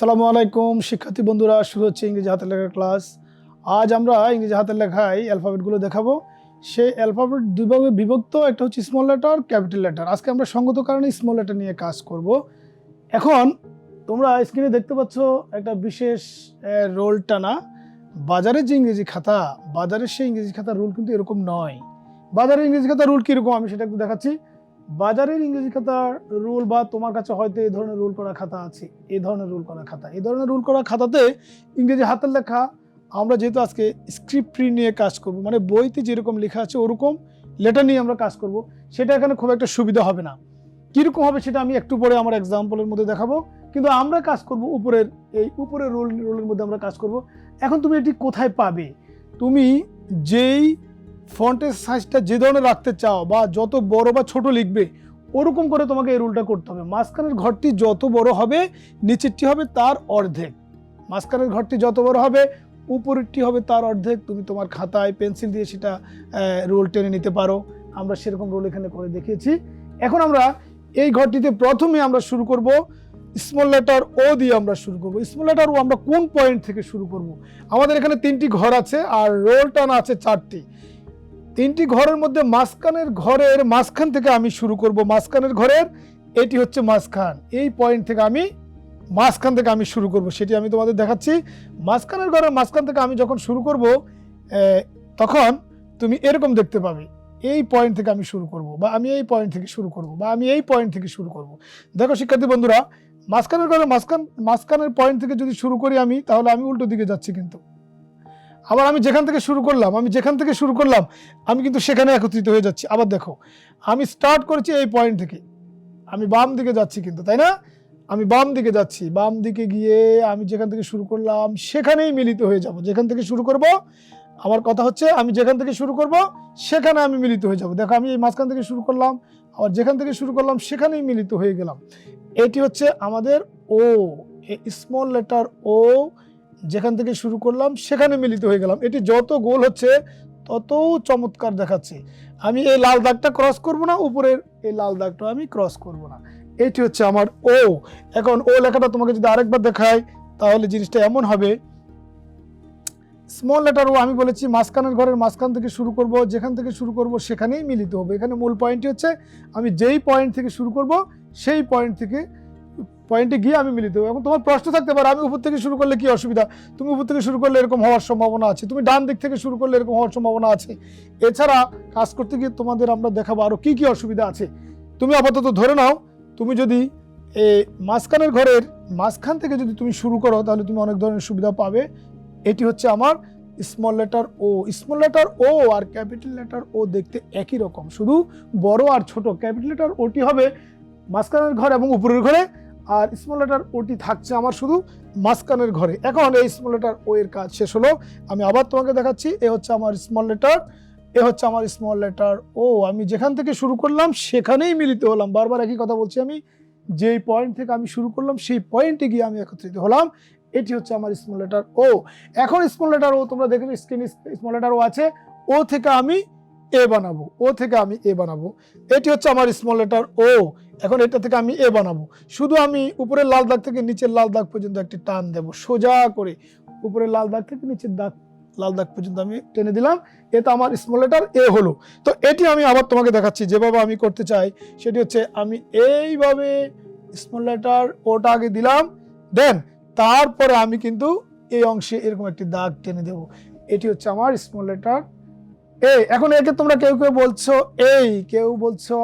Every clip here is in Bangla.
আসসালামু আলাইকুম, শিক্ষার্থী বন্ধুরা, শুরু হচ্ছে ইংরেজি হাতের লেখার ক্লাস। আজ আমরা ইংরেজি হাতের লেখায় অ্যালফাবেটগুলো দেখাবো। সেই অ্যালফাবেট দুইভাবে বিভক্ত, একটা হচ্ছে স্মল লেটার ক্যাপিটাল লেটার আজকে আমরা সঙ্গত কারণে স্মল লেটার নিয়ে কাজ করব। এখন তোমরা স্ক্রিনে দেখতে পাচ্ছ একটা বিশেষ রোল টানা। বাজারের যে ইংরেজি খাতা বাজারের সেই ইংরেজি খাতার রুল কিন্তু এরকম নয়। বাজারের ইংরেজি খাতার রুল কীরকম আমি সেটা একটু দেখাচ্ছি। বাজারের ইংরেজি খাতার রুল বা তোমার কাছে হয়তো এই ধরনের রুল করা খাতা আছে, এই ধরনের রুল করা খাতা, এই ধরনের রুল করা খাতাতে ইংরেজি হাতের লেখা আমরা যেহেতু আজকে স্ক্রিপ্ট প্রিন্ট নিয়ে কাজ করব মানে বইতে যেরকম লেখা আছে ওরকম লেটার নিয়ে আমরা কাজ করব, সেটা এখানে খুব একটা সুবিধা হবে না। কীরকম হবে সেটা আমি একটু পরে আমার এক্সাম্পলের মধ্যে দেখাবো, কিন্তু আমরা কাজ করব উপরের, এই উপরের রোল, রোলের মধ্যে আমরা কাজ করব। এখন তুমি এটি কোথায় পাবে? তুমি যেই ফন্টের সাইজটা যে ধরনের রাখতে চাও বা যত বড় বা ছোট লিখবে, ওরকম করে তোমাকে এই রুলটা করতে হবে। মাঝখানের ঘরটি যত বড় হবে, নিচেরটি হবে তার অর্ধেক। মাঝখানের ঘরটি যত বড় হবে, উপরেরটি হবে তার অর্ধেক। তুমি তোমার খাতায় পেন্সিল দিয়ে সেটা রোল টেনে নিতে পারো। আমরা সেরকম রোল এখানে করে দেখিয়েছি। এখন আমরা এই ঘরটিতে প্রথমে আমরা শুরু করব স্মল লেটার ও দিয়ে আমরা শুরু করব। স্মল লেটার ও আমরা কোন পয়েন্ট থেকে শুরু করব? আমাদের এখানে তিনটি ঘর আছে, আর রোল টানা আছে চারটি। তিনটি ঘরের মধ্যে মাঝখানের ঘরের মাঝখান থেকে আমি শুরু করব। মাঝখানের ঘরের, এটি হচ্ছে মাঝখান। এই পয়েন্ট থেকে আমি মাঝখান থেকে আমি শুরু করব। সেটি আমি তোমাদের দেখাচ্ছি। মাঝখানের ঘরের মাঝখান থেকে আমি যখন শুরু করব তখন তুমি এরকম দেখতে পাবে। এই পয়েন্ট থেকে আমি শুরু করব বা আমি এই পয়েন্ট থেকে শুরু করব বা আমি এই পয়েন্ট থেকে শুরু করব। দেখো শিক্ষার্থী বন্ধুরা, মাঝখানের ঘরের মাঝখান, মাঝখানের পয়েন্ট থেকে যদি শুরু করি আমি, তাহলে আমি উল্টো দিকে যাচ্ছি কিন্তু। আবার আমি যেখান থেকে শুরু করলাম, আমি যেখান থেকে শুরু করলাম, আমি কিন্তু সেখানে একত্রিত হয়ে যাচ্ছি। আবার দেখো, আমি স্টার্ট করেছি এই পয়েন্ট থেকে। আমি বাম দিকে যাচ্ছি কিন্তু, তাই না? আমি বাম দিকে যাচ্ছি। বাম দিকে গিয়ে আমি যেখান থেকে শুরু করলাম, সেখানেই মিলিত হয়ে যাব। যেখান থেকে শুরু করব, আমার কথা হচ্ছে আমি যেখান থেকে শুরু করব, সেখানে আমি মিলিত হয়ে যাব। দেখো, আমি এই মাঝখান থেকে শুরু করলাম, আবার যেখান থেকে শুরু করলাম, সেখানেই মিলিত হয়ে গেলাম। এটি হচ্ছে আমাদের ও স্মল লেটার ও যেখান থেকে শুরু করলাম, সেখানে মিলিত হয়ে গেলাম। এটি যত গোল হচ্ছে, তত চমৎকার দেখাচ্ছে। আমি এই লাল দাগটা ক্রস করব না, উপরের এই লাল দাগটা আমি ক্রস করব না। এটি হচ্ছে আমার ও এখন ও লেখাটা তোমাকে যদি আরেকবার দেখায় তাহলে জিনিসটা এমন হবে। স্মল লেটার ও আমি বলেছি, মাঝখানের ঘরের মাঝখান থেকে শুরু করব, যেখান থেকে শুরু করব, সেখানেই মিলিত হবে। এখানে মূল পয়েন্টটি হচ্ছে, আমি যেই পয়েন্ট থেকে শুরু করব, সেই পয়েন্ট থেকে পয়েন্টে গিয়ে আমি মিলিত হব। এখন তোমার প্রশ্ন থাকতে পারে, আমি উপর থেকে শুরু করলে কি অসুবিধা? তুমি উপর থেকে শুরু করলে এরকম হওয়ার সম্ভাবনা আছে। তুমি ডান দিক থেকে শুরু করলে এরকম হওয়ার সম্ভাবনা আছে। এছাড়া কাজ করতে গিয়ে তোমাদের আমরা দেখাবো আরও কী কী অসুবিধা আছে। তুমি আপাতত ধরে নাও, তুমি যদি এ মাঝখানের ঘরের মাঝখান থেকে যদি তুমি শুরু করো, তাহলে তুমি অনেক ধরনের সুবিধা পাবে। এটি হচ্ছে আমার small letter O small letter O আর ক্যাপিটাল লেটার ও দেখতে একই রকম। শুধু বড় আর ছোট। ক্যাপিটাল লেটার ওটি হবে মাঝখানের ঘর এবং উপরের ঘরে। আর স্মল লেটার ওটি থাকছে আমার শুধু মাঝখানের ঘরে। এখন এই স্মল লেটার ও এর কাজ শেষ হলো। আমি আবার তোমাকে দেখাচ্ছি, এ হচ্ছে আমার স্মল লেটার এ হচ্ছে আমার স্মল লেটার ও আমি যেখান থেকে শুরু করলাম, সেখানেই মিলিত হলাম। বারবার একই কথা বলছি আমি, যেই পয়েন্ট থেকে আমি শুরু করলাম, সেই পয়েন্টে গিয়ে আমি একত্রিত হলাম। এটি হচ্ছে আমার স্মল লেটার ও এখন স্মল লেটার ও তোমরা দেখেছ স্ক্রিন স্মল লেটার ও আছে। ও থেকে আমি এ বানাবো। ও থেকে আমি এ বানাবো। এটি হচ্ছে আমার স্মল লেটার ও এখন এটা থেকে আমি এ বানাবো। শুধু আমি উপরের লাল দাগ থেকে নিচের লাল দাগ পর্যন্ত একটি টান দেব। সোজা করে উপরের লাল দাগ থেকে নিচের দাগ, লাল দাগ পর্যন্ত আমি টেনে দিলাম। এটা আমার স্মল লেটার এ হলো। তো এটি আমি আবার তোমাকে দেখাচ্ছি। যেভাবে আমি করতে চাই, সেটি হচ্ছে আমি এইভাবে স্মল লেটার ওটা আগে দিলাম। দেন তারপরে আমি কিন্তু এই অংশে এরকম একটি দাগ টেনে দেব। এটি হচ্ছে আমার স্মল লেটার এ। এখন একে তোমরা কেউ কেউ বলছো, এই। কেউ বলছো,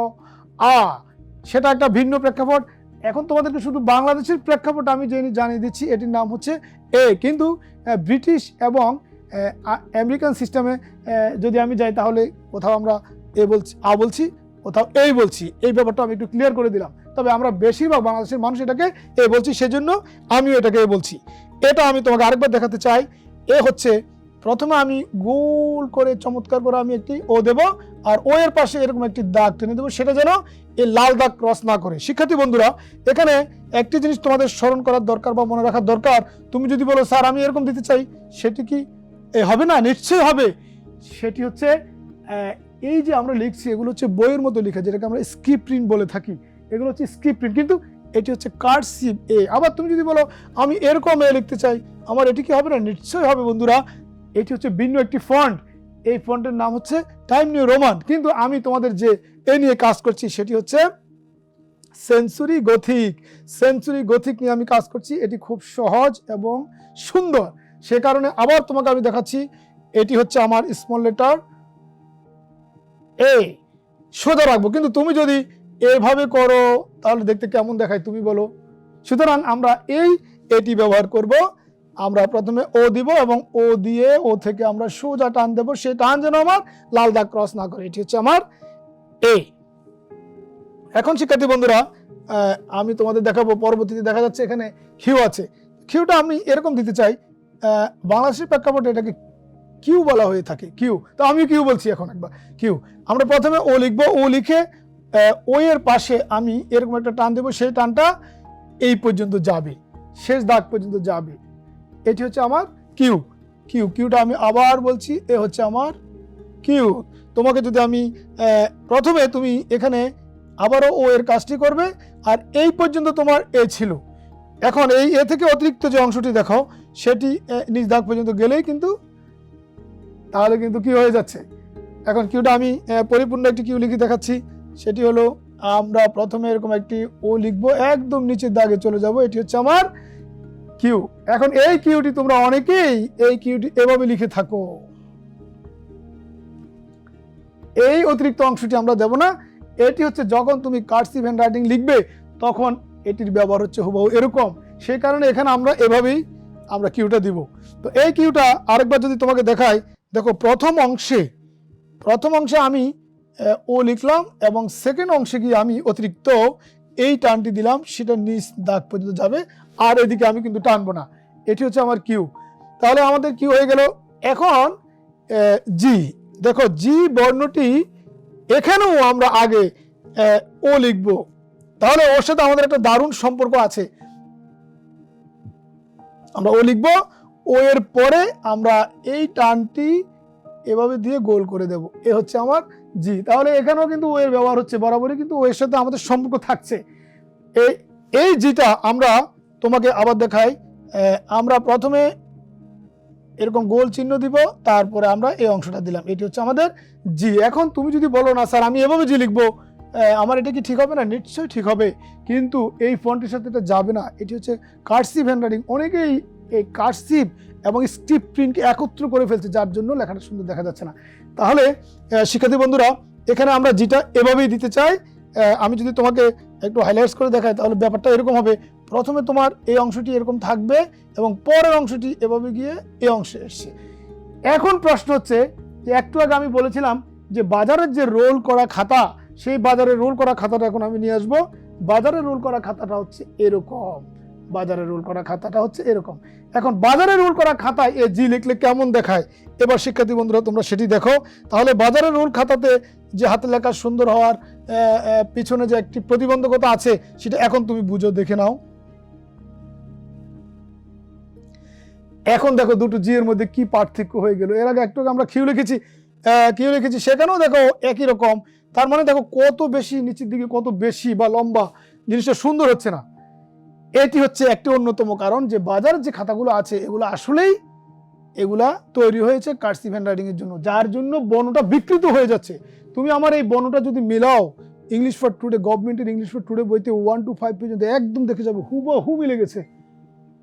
আ। সেটা একটা ভিন্ন প্রেক্ষাপট। এখন তোমাদেরকে শুধু বাংলাদেশের প্রেক্ষাপট আমি জেনে জানিয়ে দিচ্ছি, এটির নাম হচ্ছে এ কিন্তু ব্রিটিশ এবং আমেরিকান সিস্টেমে যদি আমি যাই তাহলে কোথাও আমরা এ বলছি, আ বলছি, কোথাও এই বলছি। এই ব্যাপারটা আমি একটু ক্লিয়ার করে দিলাম। তবে আমরা বেশিরভাগ বাংলাদেশের মানুষ এটাকে এ বলছি, সেজন্য আমিও এটাকে এ বলছি। এটা আমি তোমাকে আরেকবার দেখাতে চাই। এ হচ্ছে প্রথমে আমি গোল করে, চমৎকার করে আমি একটি ও দেব, আর ও এর পাশে এরকম একটি দাগ টেনে দেবো, সেটা যেন এই লাল দাগ ক্রস না করে। শিক্ষার্থী বন্ধুরা, এখানে একটি জিনিস তোমাদের স্মরণ করার দরকার বা মনে রাখার দরকার। তুমি যদি বলো, স্যার, আমি এরকম দিতে চাই সেটি কি এ হবে না? নিশ্চয়ই হবে। সেটি হচ্ছে এই যে আমরা লিখছি, এগুলো হচ্ছে বইয়ের মতো লেখা, যেটাকে আমরা স্ক্রিপ্ট প্রিন্ট বলে থাকি। এগুলো হচ্ছে স্ক্রিপ্ট প্রিন্ট কিন্তু এটি হচ্ছে কার্সিভ এ আবার তুমি যদি বলো, আমি এরকম এ লিখতে চাই আমার এটি কি হবে না? নিশ্চয়ই হবে বন্ধুরা। এটি হচ্ছে ভিন্ন একটি ফন্ট এই ফন্টের নাম হচ্ছে টাইম নিউ রোমান কিন্তু আমি তোমাদের যে এ নিয়ে কাজ করছি, সেটি হচ্ছে সেঞ্চুরি গথিক সেঞ্চুরি গথিক নিয়ে আমি কাজ করছি। এটি খুব সহজ এবং সুন্দর। সে কারণে আবার তোমাকে আমি দেখাচ্ছি, এটি হচ্ছে আমার স্মল লেটার এ সোজা রাখব। কিন্তু তুমি যদি এভাবে করো, তাহলে দেখতে কেমন দেখায় তুমি বলো। সুতরাং আমরা এই এটি ব্যবহার করব। আমরা প্রথমে ও দিব এবং ও দিয়ে ও থেকে আমরা সোজা টান দেবো। সেই টান যেন আমার লাল দাগ ক্রস না করে। এটি হচ্ছে আমার এ এখন শিক্ষার্থী বন্ধুরা আমি তোমাদের দেখাবো, পরবর্তীতে দেখা যাচ্ছে এখানে কিউ আছে। কিউটা আমি এরকম দিতে চাই বাংলাদেশের প্রেক্ষাপটে এটাকে কিউ বলা হয়ে থাকে। কিউ তো আমি কিউ বলছি এখন একবার। কিউ আমরা প্রথমে ও লিখব। ও লিখে ও এর পাশে আমি এরকম একটা টান দেবো। সেই টানটা এই পর্যন্ত যাবে। শেষ দাগ পর্যন্ত যাবে। এটি হচ্ছে আমার কিউ। কিউ, কিউটা আমি আবার বলছি, এ হচ্ছে আমার কিউ। তোমাকে যদি আমি প্রথমে তুমি এখানে আবারও ও এর কাজটি করবে, আর এই পর্যন্ত তোমার এ ছিল। এখন এই এ থেকে অতিরিক্ত যে অংশটি দেখো, সেটি নিজ দাগ পর্যন্ত গেলেই কিন্তু, তাহলে কিন্তু কি হয়ে যাচ্ছে। এখন কিউটা আমি পরিপূর্ণ একটি কিউ লিখে দেখাচ্ছি। সেটি হলো, আমরা প্রথমে এরকম একটি ও লিখব, একদম নিচের দাগে চলে যাব। এটি হচ্ছে আমার কিউ এখন এই কিউটি তোমরা অনেকেই এই কিউটি এভাবে লিখে থাকো। এই অতিরিক্ত অংশটি আমরা দেব না। এটি হচ্ছে যখন তুমি কার্সিভ হ্যান্ড রাইটিং লিখবে, তখন এটির ব্যবহার হচ্ছে হুবহু এরকম। সেই কারণে এখানে আমরা এভাবেই আমরা কিউটা দিব। তো এই কিউটা আরেকবার যদি তোমাকে দেখাই, দেখো প্রথম অংশে প্রথম অংশে আমি ও লিখলাম এবং সেকেন্ড অংশে গিয়ে আমি অতিরিক্ত এই টানটি দিলাম, সেটা নিচ দাগ পর্যন্ত যাবে, আর এদিকে আমি কিন্তু টানবো না। এটি হচ্ছে আমার কিউ তাহলে আমাদের কি হয়ে গেল। এখন জি দেখো জি বর্ণটি এখানেও আমরা আগে ও লিখব। তাহলে ওর সাথে আমাদের একটা দারুণ সম্পর্ক আছে। আমরা ও লিখব। ও এর পরে আমরা এই টানটি এভাবে দিয়ে গোল করে দেব। এ হচ্ছে আমার জি, তাহলে এখানেও কিন্তু ওয়ের ব্যবহার হচ্ছে, বরাবরই কিন্তু ওয়ের সাথে আমাদের সম্পর্ক থাকছে। এই এই জিটা আমরা তোমাকে আবার দেখাই। আমরা প্রথমে এরকম গোল চিহ্ন দিব, তারপরে আমরা এই অংশটা দিলাম। এটি হচ্ছে আমাদের জি এখন তুমি যদি বলো, না স্যার, আমি এভাবে জি লিখব। আমার এটা কি ঠিক হবে না? নিশ্চয়ই ঠিক হবে। কিন্তু এই ফন্টের সাথে এটা যাবে না। এটি হচ্ছে কার্সিভ হ্যান্ডরাইটিং অনেকেই এই কার্সিভ এবং স্টিপ প্রিন্টকে একত্র করে ফেলছে, যার জন্য লেখাটা সুন্দর দেখা যাচ্ছে না। তাহলে শিক্ষার্থী বন্ধুরা, এখানে আমরা যেটা এভাবেই দিতে চাই আমি যদি তোমাকে একটু হাইলাইটস করে দেখাই, তাহলে ব্যাপারটা এরকম হবে। প্রথমে তোমার এই অংশটি এরকম থাকবে এবং পরের অংশটি এভাবে গিয়ে এই অংশে এসছে। এখন প্রশ্ন হচ্ছে যে, একটু আগে আমি বলেছিলাম যে, বাজারের যে রোল করা খাতা, সেই বাজারে রোল করা খাতাটা এখন আমি নিয়ে আসব। বাজারে রোল করা খাতাটা হচ্ছে এরকম। বাজারে রোল করা খাতাটা হচ্ছে এরকম। এখন বাজারে রোল করা খাতায় এ জি লিখলে কেমন দেখায়? এবার শিক্ষার্থী বন্ধুরা, তোমরা সেটি দেখো। তাহলে বাজারের রোল খাতাতে যে হাতে লেখা সুন্দর হওয়ার পিছনে যে একটি প্রতিবন্ধকতা আছে, সেটা এখন তুমি বুঝো, দেখে নাও। এখন দেখো দুটো জি এর মধ্যে কি পার্থক্য হয়ে গেল। এর আগে একটু আমরা কিউ লিখেছি কিউ লিখেছি, সেখানেও দেখো একই রকম। তার মানে দেখো কত বেশি, নিচের দিকে কত বেশি বা লম্বা, জিনিসটা সুন্দর হচ্ছে না। এটি হচ্ছে একটি অন্যতম কারণ যে বাজার যে খাতাগুলো আছে, এগুলো আসলেই এগুলা তৈরি হয়েছে কার্সিভ হ্যান্ডরাইটিং এর জন্য, যার জন্য বর্ণটা বিকৃত হয়ে যাচ্ছে। তুমি আমার এই বর্ণটা যদি মেলাও ইংলিশ ফর টুডে গভর্নমেন্টের ইংলিশ ফর টুডে বইতে ওয়ান টু ফাইভ পর্যন্ত একদম দেখে যাবে, হুবহু মিলে গেছে।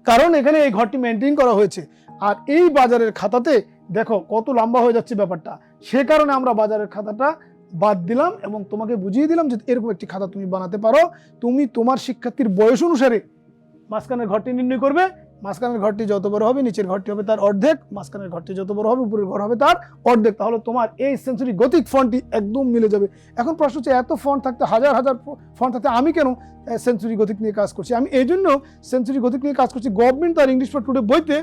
কারণ এখানে এই ঘরটি মেনটেন করা হয়েছে। আর এই বাজারের খাতাতে দেখো কত লম্বা হয়ে যাচ্ছে ব্যাপারটা। সে কারণে আমরা বাজারের খাতাটা বাদ দিলাম এবং তোমাকে বুঝিয়ে দিলাম যে এরকম একটি খাতা তুমি বানাতে পারো। তুমি তোমার শিক্ষার্থীর বয়স অনুসারে মাঝখানের ঘরটি নির্ণয় করবে, মাঝখানের ঘরটি যত বড় হবে, নিচের ঘরটি হবে তার অর্ধেক, মাঝখানের ঘরটি যত বড় হবে, উপরের ঘর হবে তার অর্ধেক। তাহলে তোমার এই সেঞ্চুরি গতিক ফন্টটি একদম মিলে যাবে। এখন প্রশ্ন হচ্ছে, এত ফন্ট থাকতে, হাজার হাজার ফন্ট থাকতে আমি কেন সেঞ্চুরি গতিক নিয়ে কাজ করছি? আমি এই জন্য সেঞ্চুরি গতিক নিয়ে কাজ করছি গভর্নমেন্ট তার ইংলিশ ফর টুডে বইতে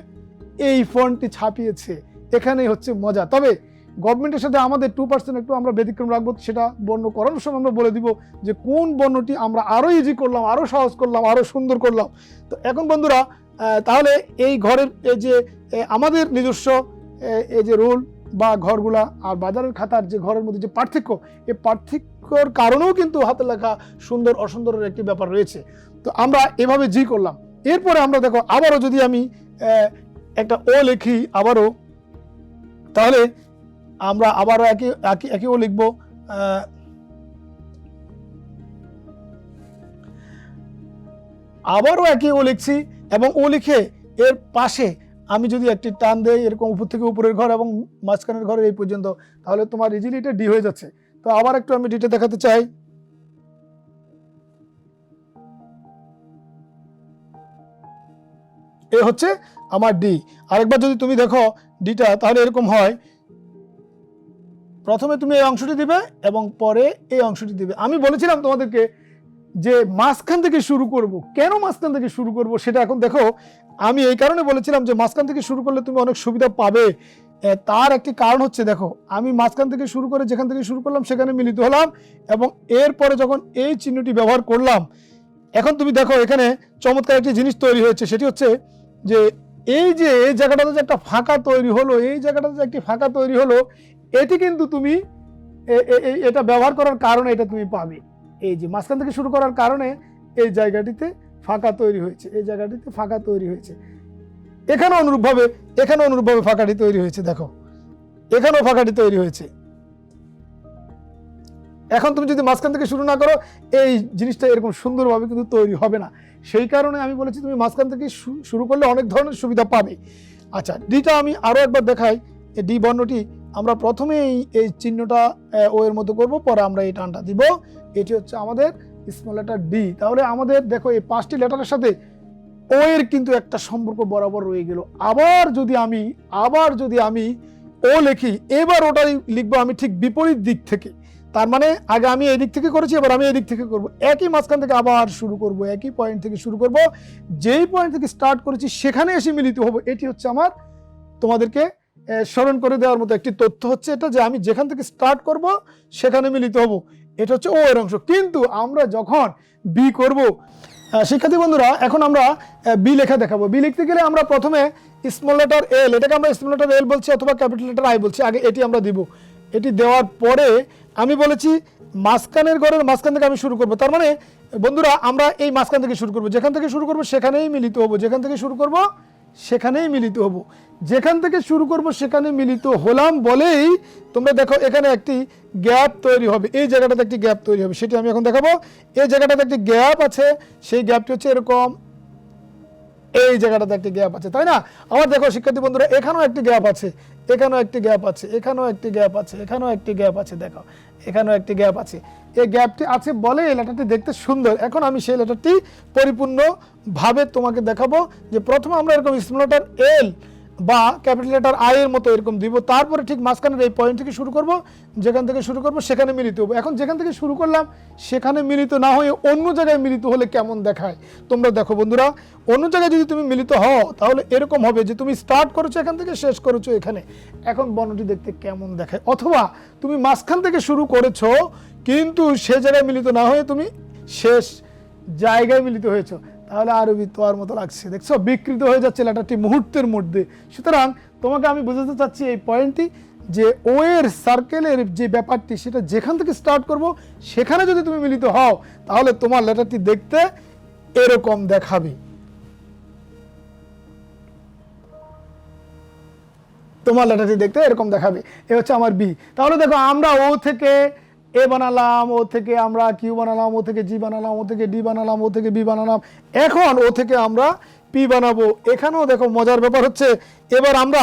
এই ফন্টটি ছাপিয়েছে। এখানেই হচ্ছে মজা। তবে গভর্নমেন্টের সাথে আমাদের টু পার্সেন্ট একটু আমরা ব্যতিক্রম রাখব, সেটা বর্ণ করানোর সময় আমরা বলে দিব যে কোন বর্ণটি আমরা আরও ইজি করলাম আরও সহজ করলাম আরও সুন্দর করলাম। তো এখন বন্ধুরা তাহলে এই ঘরের, এই যে আমাদের নিজস্ব এই যে রুল বা ঘরগুলা আর বাজারের খাতার যে ঘরের মধ্যে যে পার্থক্য, এই পার্থক্যর কারণেও কিন্তু হাতে লেখা সুন্দর অসুন্দরের একটি ব্যাপার রয়েছে। তো আমরা এভাবে জি করলাম। এরপরে আমরা দেখো, আবারও যদি আমি একটা ও লিখি আবারও, তাহলে আমরা আবারও একই একই একই ও লিখব আবারও একই ও লিখছি এবং ও লিখে এর পাশে আমি যদি একটি টান দেই, এরকম উপর থেকে উপরের ঘর এবং মাঝখানের ঘরের এই পর্যন্ত, তাহলে তোমার ইজিলি এটা ডি হয়ে যাচ্ছে। তো আবার একটু আমি ডিটা দেখাতে চাই। এ হচ্ছে আমার ডি আরেকবার যদি তুমি দেখো ডিটা তাহলে এরকম হয় প্রথমে তুমি এই অংশটি দিবে এবং পরে এই অংশটি দিবে। আমি বলেছিলাম তোমাদেরকে যে মাঝখান থেকে শুরু করব। কেন মাঝখান থেকে শুরু করব সেটা এখন দেখো। আমি এই কারণে বলেছিলাম যে মাঝখান থেকে শুরু করলে তুমি অনেক সুবিধা পাবে। তার একটি কারণ হচ্ছে দেখো, আমি মাঝখান থেকে শুরু করে যেখান থেকে শুরু করলাম সেখানে মিলিত হলাম এবং এরপরে যখন এই চিহ্নটি ব্যবহার করলাম, এখন তুমি দেখো এখানে চমৎকার একটি জিনিস তৈরি হয়েছে। সেটি হচ্ছে যে এই যে এই জায়গাটাতে যে একটা ফাঁকা তৈরি হলো, এই জায়গাটাতে যে একটি ফাঁকা তৈরি হলো এটি কিন্তু তুমি এটা ব্যবহার করার কারণে এটা তুমি পাবে। এই যে মাঝখান থেকে শুরু করার কারণে এই জায়গাটিতে ফাঁকা তৈরি হয়েছে, এই জায়গাটিতে ফাঁকা তৈরি হয়েছে। এখানে অনুরূপভাবে এখানে অনুরূপভাবে ফাঁকাটি তৈরি হয়েছে, দেখো। এখানেও ফাঁকাটি তৈরি হয়েছে। এখন তুমি যদি মাঝখান থেকে শুরু না করো, এই জিনিসটা এরকম সুন্দরভাবে কিন্তু তৈরি হবে না। সেই কারণে আমি বলেছি তুমি মাঝখান থেকে শুরু করলে অনেক ধরনের সুবিধা পাবে। আচ্ছা ডিটা আমি আরও একবার দেখাই। ডি বর্ণটি আমরা প্রথমে এই চিহ্নটা ও এর মতো করব, পরে আমরা এই টানটা দিব। এটি হচ্ছে আমাদের স্মল লেটার ডি তাহলে আমাদের দেখো এই পাঁচটি লেটারের সাথে ও এর কিন্তু একটা সম্পর্ক বরাবর রয়ে গেল। আবার যদি আমি, আবার যদি আমি ও লিখি, এবার ওটাই লিখব আমি ঠিক বিপরীত দিক থেকে। তার মানে আগে আমি এই দিক থেকে করেছি, এবার আমি এই দিক থেকে করব। একই মাঝখান থেকে আবার শুরু করব, একই পয়েন্ট থেকে শুরু করব। যেই পয়েন্ট থেকে স্টার্ট করেছি, সেখানে এসে মিলিত হব। এটি হচ্ছে আমার তোমাদেরকে স্মরণ করে দেওয়ার মতো একটি তথ্য হচ্ছে এটা যে আমি যেখান থেকে স্টার্ট করব, সেখানে মিলিত হব। এটা হচ্ছে ও এর অংশ। কিন্তু আমরা যখন বি করব শিক্ষার্থী বন্ধুরা, এখন আমরা বি লেখা দেখাবো। বি লিখতে গেলে আমরা প্রথমে স্মল লেটার এল এটাকে আমরা স্মল লেটার এল বলছি অথবা ক্যাপিটাল লেটার আই বলছি, আগে এটি আমরা দিব। এটি দেওয়ার পরে আমি বলেছি মাঝখানের ঘরের মাঝখান থেকে আমি শুরু করব। তার মানে বন্ধুরা, আমরা এই মাঝখান থেকে শুরু করব। যেখান থেকে শুরু করব, সেখানেই মিলিত হব। যেখান থেকে শুরু করব সেখানেই মিলিত হব। যেখান থেকে শুরু করব, সেখানে মিলিত হলাম বলেই তোমরা দেখো এখানে একটি গ্যাপ তৈরি হবে। এই জায়গাটাতে একটি গ্যাপ তৈরি হবে। সেটি আমি এখন দেখাবো। এই জায়গাটাতে একটি গ্যাপ আছে। সেই গ্যাপটি হচ্ছে এরকম এই জায়গাটাতে একটি গ্যাপ আছে, তাই না? আবার দেখো, শিক্ষার্থী বন্ধুরা, এখানেও একটি গ্যাপ আছে, এখানেও একটি গ্যাপ আছে, এখানেও একটি গ্যাপ আছে, এখানেও একটি গ্যাপ আছে, দেখো, এখানেও একটি গ্যাপ আছে। এই গ্যাপটি আছে বলে এই লেটারটি দেখতে সুন্দর। এখন আমি সেই লেটারটি পরিপূর্ণভাবে তোমাকে দেখাবো যে প্রথমে আমরা এরকম স্মল লেটার এল বা ক্যাপিটাল লেটার আই এর মতো এরকম দিব। তারপরে ঠিক মাঝখানের এই পয়েন্ট থেকে শুরু করব, যেখান থেকে শুরু করব, সেখানে মিলিত হব। এখন যেখান থেকে শুরু করলাম, সেখানে মিলিত না হয়ে অন্য জায়গায় মিলিত হলে কেমন দেখায়? তোমরা দেখো বন্ধুরা, অন্য জায়গায় যদি তুমি মিলিত হও, তাহলে এরকম হবে যে তুমি স্টার্ট করেছ এখান থেকে, শেষ করেছ এখানে। এখন বর্ণটি দেখতে কেমন দেখায়? অথবা তুমি মাঝখান থেকে শুরু করেছ, কিন্তু সে জায়গায় মিলিত না হয়ে তুমি শেষ জায়গায় মিলিত হয়েছো। তাহলে আরবি তোয়ার মতো লাগছে। দেখছ? বিকৃত হয়ে যাচ্ছে লেটারটি মুহূর্তের মধ্যে। সুতরাং তোমাকে আমি বোঝাতে চাচ্ছি এই পয়েন্টটি যে ও এর সার্কেলের যে ব্যাপারটি, সেটা যেখান থেকে স্টার্ট করব, সেখানে যদি তুমি মিলিত হও, তাহলে তোমার লেটারটি দেখতে এরকম দেখাবে। তোমার লেটারটি দেখতে এরকম দেখাবে। এ হচ্ছে আমার বি তাহলে দেখো, আমরা ও থেকে এ বানালাম, ও থেকে আমরা কিউ বানালাম, ও থেকে জি বানালাম, ও থেকে ডি বানালাম, ও থেকে বি বানালাম। এখন ও থেকে আমরা পি বানাবো। এখানেও দেখো মজার ব্যাপার হচ্ছে, এবার আমরা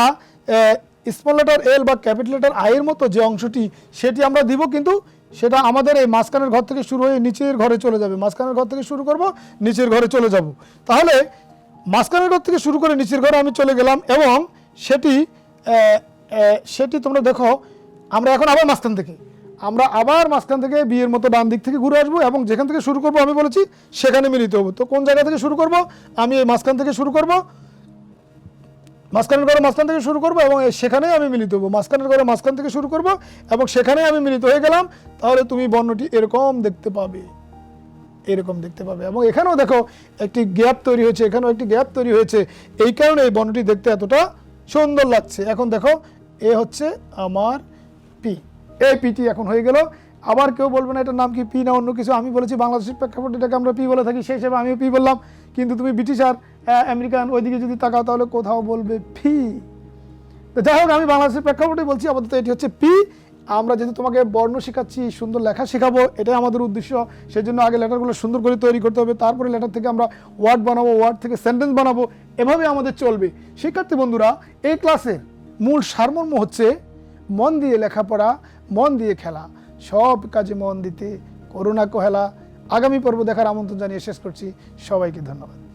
স্মল লেটার এল বা ক্যাপিটাল লেটার আই এর মতো যে অংশটি, সেটি আমরা দিব কিন্তু সেটা আমাদের এই মাঝখানের ঘর থেকে শুরু হয়ে নিচের ঘরে চলে যাবে। মাঝখানের ঘর থেকে শুরু করব, নিচের ঘরে চলে যাব। তাহলে মাঝখানের ঘর থেকে শুরু করে নিচের ঘরে আমি চলে গেলাম এবং সেটি সেটি তোমরা দেখো, আমরা এখন আবার মাঝখান থেকে। আমরা আবার মাঝখান থেকে বিয়ের মতো ডান দিক থেকে ঘুরে আসব এবং যেখান থেকে শুরু করব আমি বলেছি, সেখানে মিলিত হব। তো কোন জায়গা থেকে শুরু করব? আমি এই মাঝখান থেকে শুরু করব। মাঝখানের ঘরে মাঝখান থেকে শুরু করব এবং সেখানেই আমি মিলিত হব। মাঝখানের ঘরে মাঝখান থেকে শুরু করব এবং সেখানেই আমি মিলিত হয়ে গেলাম। তাহলে তুমি বর্ণটি এরকম দেখতে পাবে। এরকম দেখতে পাবে। এবং এখানেও দেখো একটি গ্যাপ তৈরি হয়েছে, এখানেও একটি গ্যাপ তৈরি হয়েছে। এই কারণে এই বর্ণটি দেখতে এতটা সুন্দর লাগছে। এখন দেখো, এ হচ্ছে আমার পি। এই পিটি এখন হয়ে গেল। আবার কেউ বলবে না, এটার নাম কি পি না অন্য কিছু? আমি বলেছি বাংলাদেশের প্রেক্ষাপটে এটাকে আমরা পি বলে থাকি, সেই হিসেবে আমিও পি বললাম। কিন্তু তুমি ব্রিটিশ আর আমেরিকান ওইদিকে যদি তাকাও, তাহলে কোথাও বলবে ফি তো যাই হোক, আমি বাংলাদেশের প্রেক্ষাপটে বলছি, আপাতত এটি হচ্ছে পি আমরা যেহেতু তোমাকে বর্ণ শেখাচ্ছি, সুন্দর লেখা শেখাবো, এটাই আমাদের উদ্দেশ্য। সেই জন্য আগে লেটারগুলো সুন্দর করে তৈরি করতে হবে, তারপরে লেটার থেকে আমরা ওয়ার্ড বানাবো, ওয়ার্ড থেকে সেন্টেন্স বানাবো, এভাবে আমাদের চলবে। শিক্ষার্থী বন্ধুরা, এই ক্লাসের মূল সারমর্ম হচ্ছে মন দিয়ে লেখাপড়া মন দিয়ে খেলা। সব কাজে মন দিতে করুণা কোহেলা। আগামী পর্ব দেখার আমন্ত্রণ জানিয়ে শেষ করছি। সবাইকে ধন্যবাদ।